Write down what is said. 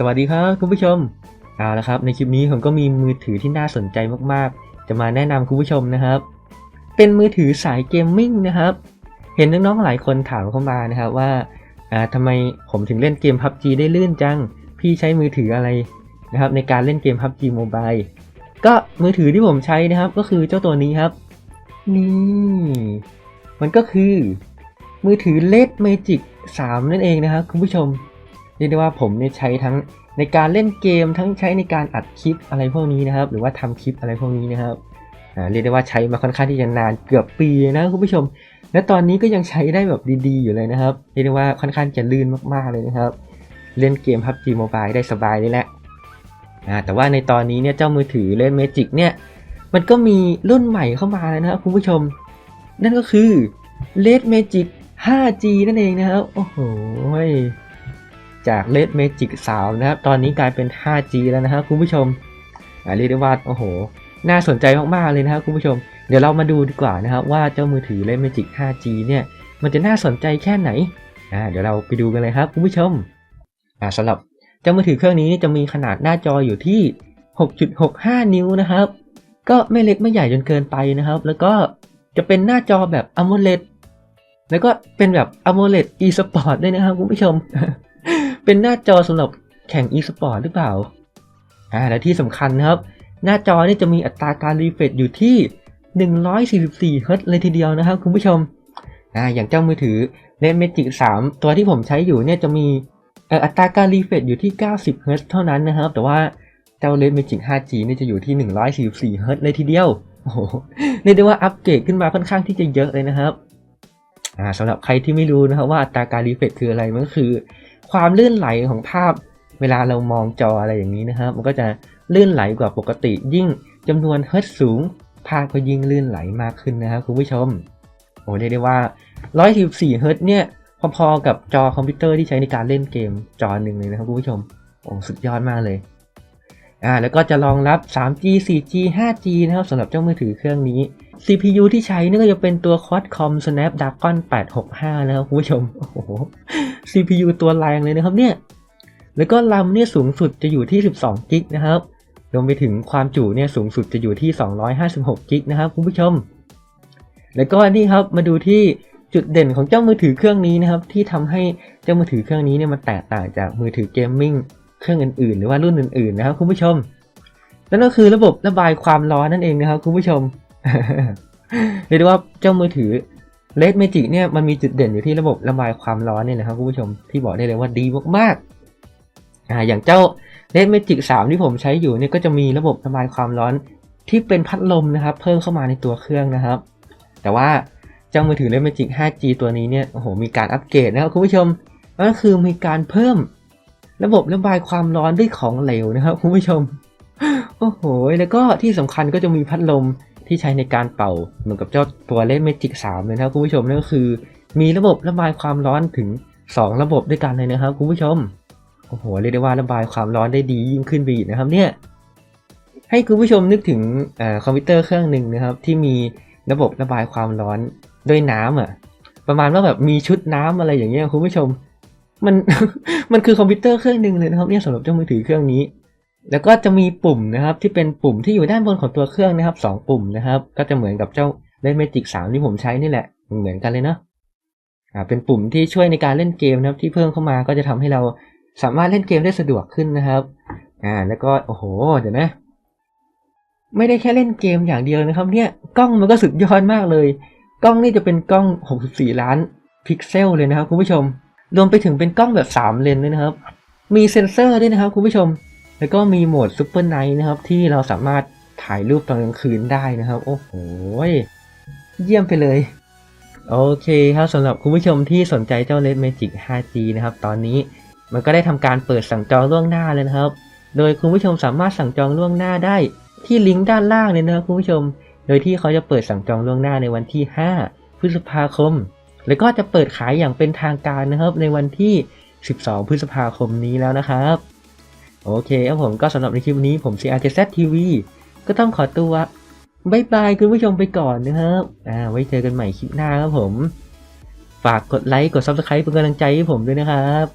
สวัสดีครับคุณผู้ชมเอาละครับในคลิปนี้ผมก็มีมือถือที่น่าสนใจมากๆ จะมาแนะนำคุณผู้ชมนะครับ เป็นมือถือสายเกมมิ่งนะครับ เห็นน้องๆหลายคนถามเข้ามานะครับว่าอ่าทำไมผมถึงเล่นเกม PUBG ได้ลื่นจัง พี่ใช้มือถืออะไรนะครับในการเล่นเกม PUBG Mobile ก็มือถือที่ผมใช้นะครับก็คือเจ้าตัวนี้ครับ นี่มันก็คือ มือถือ LED Magic 3 นั่นเองนะครับคุณผู้ชม เรียกได้ว่าผมเนี่ยใช้ทั้งในการเล่นเกมทั้งใช้ในการอัดคลิปอะไรพวกนี้นะครับ หรือว่าทำคลิปอะไรพวกนี้นะครับเรียกได้ว่าใช้มาค่อนข้างที่จะนานเกือบปีนะคุณผู้ชม และตอนนี้ก็ยังใช้ได้แบบดีๆอยู่เลยนะครับ เรียกได้ว่าค่อนข้างจะลื่นมากๆเลยนะครับ เล่นเกม PUBG Mobile ได้สบายเลยแหละแต่ว่าในตอนนี้เนี่ยเจ้ามือถือเล่น Magic เนี่ยมันก็มีรุ่นใหม่เข้ามาแล้วนะครับคุณผู้ชม นั่นก็คือ LED Magic 5G นั่นเองนะครับ โอ้โห จาก LED Magic 3 นะครับ ตอนนี้กลายเป็น 5G แล้วนะครับคุณผู้ชมอ่าเรียกได้ว่าโอ้โห น่าสนใจมากๆเลยนะครับคุณผู้ชม เดี๋ยวเรามาดูดีกว่านะครับว่าเจ้ามือถือ LED Magic 5G เนี่ย มันจะน่าสนใจแค่ไหนอ่าเดี๋ยวเราไปดูกันเลยครับคุณผู้ชมอ่าสำหรับเจ้ามือถือเครื่องนี้จะมีขนาดหน้าจออยู่ที่ 6.65 นิ้วนะครับ ก็ไม่เล็กไม่ใหญ่จนเกินไปนะครับ แล้วก็จะเป็นหน้าจอแบบ AMOLED แล้วก็เป็นแบบ AMOLED eSport ด้วยนะครับคุณผู้ชม เป็นหน้าจอสำหรับแข่ง eSport หรือเปล่า อ่า และที่สำคัญครับ หน้าจอนี่จะมีอัตราการรีเฟรชอยู่ที่ 144เฮิรตซ์เลยทีเดียวนะครับคุณผู้ชม อ่า อย่างเจ้ามือถือ Red Magic 3ตัวที่ผมใช้อยู่เนี่ยจะมีอัตราการรีเฟรชอยู่ที่ 90เฮิรตซ์เท่านั้นนะครับ แต่ว่าเจ้า Red Magic 5G นี่จะอยู่ที่ 144เฮิรตซ์เลยทีเดียว โอ้โห เรียกได้ว่าอัปเกรดขึ้นมาค่อนข้างที่จะเยอะเลยนะครับ อ่าสำหรับใครที่ไม่รู้นะครับว่าอัตราการรีเฟรชคืออะไร มันก็คือ ความลื่นไหลของภาพเวลาเรามองจออะไรอย่างนี้นะครับ มันก็จะลื่นไหลกว่าปกติ ยิ่งจำนวนเฮิร์ตสูง ภาพก็ยิ่งลื่นไหลมากขึ้นนะครับคุณผู้ชมโอ้เรียกได้ว่า 114เฮิร์ตเนี่ยพอๆกับจอคอมพิวเตอร์ที่ใช้ในการเล่นเกมจอหนึ่งเลยนะครับคุณผู้ชมโอ้สุดยอดมากเลยอ่าแล้วก็จะรองรับ 3G 4G 5G นะครับสำหรับเจ้ามือถือเครื่องนี้ CPU ที่ใช้นี่ก็จะเป็นตัว Qualcomm Snapdragon 865 นะครับคุณผู้ชม โอ้โห CPU ตัวแรงเลยนะครับเนี่ย แล้วก็ร a มเนี่ยสูงสุดจะอยู่ที่12 g b นะครับรวมไปถึงความจุเนี่ยสูงสุดจะอยู่ที่256 g b นะครับคุณผู้ชม แล้วก็นี่ครับมาดูที่จุดเด่นของเจ้ามือถือเครื่องนี้นะครับ ที่ทำให้เจ้ามือถือเครื่องนี้เนี่ยมันแตกต่างจากมือถือเกมมิ่งเครื่องอื่นๆ หรือว่ารุ่นอื่นๆนะครับคุณผู้ชมนั่นก็คือระบบระบายความร้อนนั่นเองนะครับคุณผู้ชม เรียกได้ว่าเจ้ามือถือ Red Magic เนี่ยมันมีจุดเด่นอยู่ที่ระบบระบายความร้อนเนี่ยนะครับคุณผู้ชมที่บอกได้เลยว่าดีมากๆอ่าอย่างเจ้า Red Magic 3ที่ผมใช้อยู่เนี่ยก็จะมีระบบระบายความร้อนที่เป็นพัดลมนะครับ เพิ่มเข้ามาในตัวเครื่องนะครับ แต่ว่าเจ้ามือถือ Red Magic 5G ตัวนี้เนี่ยโอ้โหมีการอัปเกรดนะครับคุณผู้ชมก็คือมีการเพิ่มระบบระบายความร้อนด้วยของเหลวนะครับคุณผู้ชมโอ้โหแล้วก็ที่สำคัญก็จะมีพัดลม ที่ใช้ในการเป่าเหมือนกับเจ้าตัวเล่นเมจิก3เลยนะครับคุณผู้ชมนั่นก็คือ มีระบบระบายความร้อนถึง 2 ระบบด้วยกันเลยนะครับคุณผู้ชมโอ้โหเรียกได้ว่าระบายความร้อนได้ดียิ่งขึ้นไปอีกนะครับเนี่ยให้คุณผู้ชมนึกถึงอคอมพิวเตอร์เครื่องหนึ่งนะครับ ที่มีระบบระบายความร้อนด้วยน้ำอะ ประมาณว่าแบบมีชุดน้ำอะไรอย่างเงี้ยคุณผู้ชม มันมันคือคอมพิวเตอร์เครื่องหนึ่งเลยนะครับเนี่ยสำหรับเจ้ามือถือเครื่องนี้ แล้วก็จะมีปุ่มนะครับที่เป็นปุ่มที่อยู่ด้านบนของตัวเครื่องนะครับสองปุ่มนะครับ ก็จะเหมือนกับเจ้าเล่นเมจิกสามที่ผมใช้นี่แหละ เหมือนกันเลยเนาะอ่าเป็นปุ่มที่ช่วยในการเล่นเกมนะครับ ที่เพิ่มเข้ามาก็จะทำให้เราสามารถเล่นเกมได้สะดวกขึ้นนะครับอ่าแล้วก็โอ้โหเดี๋ยวนะไม่ได้แค่เล่นเกมอย่างเดียวนะครับ เนี่ยกล้องมันก็สุดยอดมากเลย กล้องนี่จะเป็นกล้อง 64 ล้านพิกเซลเลยนะครับคุณผู้ชม รวมไปถึงเป็นกล้องแบบ 3 เลนด้วยนะครับ มีเซ็นเซอร์ด้วยนะครับคุณผู้ชม แล้วก็มีโหมดซูเปอร์ไนท์นะครับที่เราสามารถถ่ายรูปตอนกลางคืนได้นะครับ โอ้โห เยี่ยมไปเลย โอเคครับสำหรับคุณผู้ชมที่สนใจเจ้า Red Magic 5G นะครับ ตอนนี้มันก็ได้ทำการเปิดสั่งจองล่วงหน้าเลยนะครับ โดยคุณผู้ชมสามารถสั่งจองล่วงหน้าได้ที่ลิงก์ด้านล่างเลยนะครับคุณผู้ชม โดยที่เขาจะเปิดสั่งจองล่วงหน้าในวันที่ 5 พฤษภาคม แล้วก็จะเปิดขายอย่างเป็นทางการนะครับ ในวันที่ 12 พฤษภาคมนี้แล้วนะครับ โอเคครับผมก็สำหรับในคลิปนี้ผม CRTZ TV ก็ต้องขอตัวบายบายคุณผู้ชมไปก่อนนะครับอ่าไว้เจอกันใหม่คลิปหน้าครับผม ฝากกดไลค์กด Subscribe เป็นกำลังใจให้ผมด้วยนะครับ